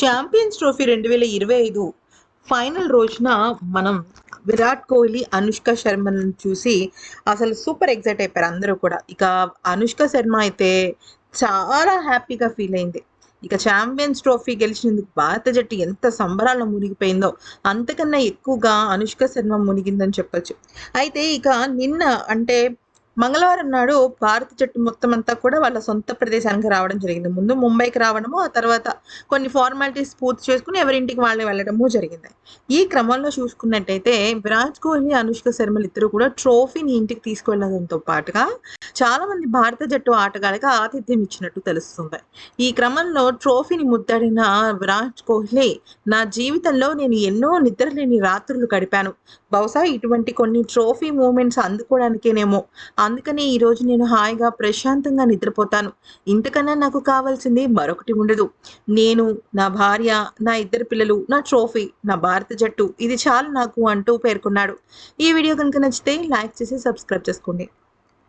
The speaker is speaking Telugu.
ఛాంపియన్స్ ట్రోఫీ రెండు వేల ఇరవై ఐదు ఫైనల్ రోజున మనం విరాట్ కోహ్లీ అనుష్క శర్మను చూసి అసలు సూపర్ ఎగ్జైట్ అయిపోయారు అందరూ కూడా. ఇక అనుష్క శర్మ అయితే చాలా హ్యాపీగా ఫీల్ అయింది. ఇక ఛాంపియన్స్ ట్రోఫీ గెలిచినందుకు భారత జట్టు ఎంత సంబరాల్లో మునిగిపోయిందో అంతకన్నా ఎక్కువగా అనుష్క శర్మ మునిగిందని చెప్పొచ్చు. అయితే ఇక నిన్న అంటే మంగళవారం నాడు భారత జట్టు మొత్తం అంతా కూడా వాళ్ళ సొంత ప్రదేశానికి రావడం జరిగింది. ముందు ముంబైకి రావడము ఆ తర్వాత కొన్ని ఫార్మాలిటీస్ పూర్తి చేసుకుని ఎవరింటికి వాళ్ళే వెళ్ళడము జరిగింది. ఈ క్రమంలో చూసుకున్నట్టయితే విరాట్ కోహ్లీ అనుష్క శర్మలు ఇద్దరు కూడా ట్రోఫీని ఇంటికి తీసుకెళ్ళడంతో పాటుగా చాలా మంది భారత జట్టు ఆటగాళ్ళకి ఆతిథ్యం ఇచ్చినట్టు తెలుస్తుంది. ఈ క్రమంలో ట్రోఫీని ముద్దాడిన విరాట్ కోహ్లీ నా జీవితంలో నేను ఎన్నో నిద్రలేని రాత్రులు గడిపాను. బహుశా ఇటువంటి కొన్ని ట్రోఫీ మూమెంట్స్ అందుకోవడానికేనేమో అందుకని ఈరోజు నేను హాయిగా ప్రశాంతంగా నిద్రపోతాను. ఇంతకన్నా నాకు కావాల్సింది మరొకటి ఉండదు. నేను నా భార్య నా ఇద్దరు పిల్లలు నా ట్రోఫీ నా భారత జట్టు ఇది చాలు నాకు అంటూ పేర్కొన్నాడు. ఈ వీడియో కనుక నచ్చితే లైక్ చేసి సబ్స్క్రైబ్ చేసుకోండి.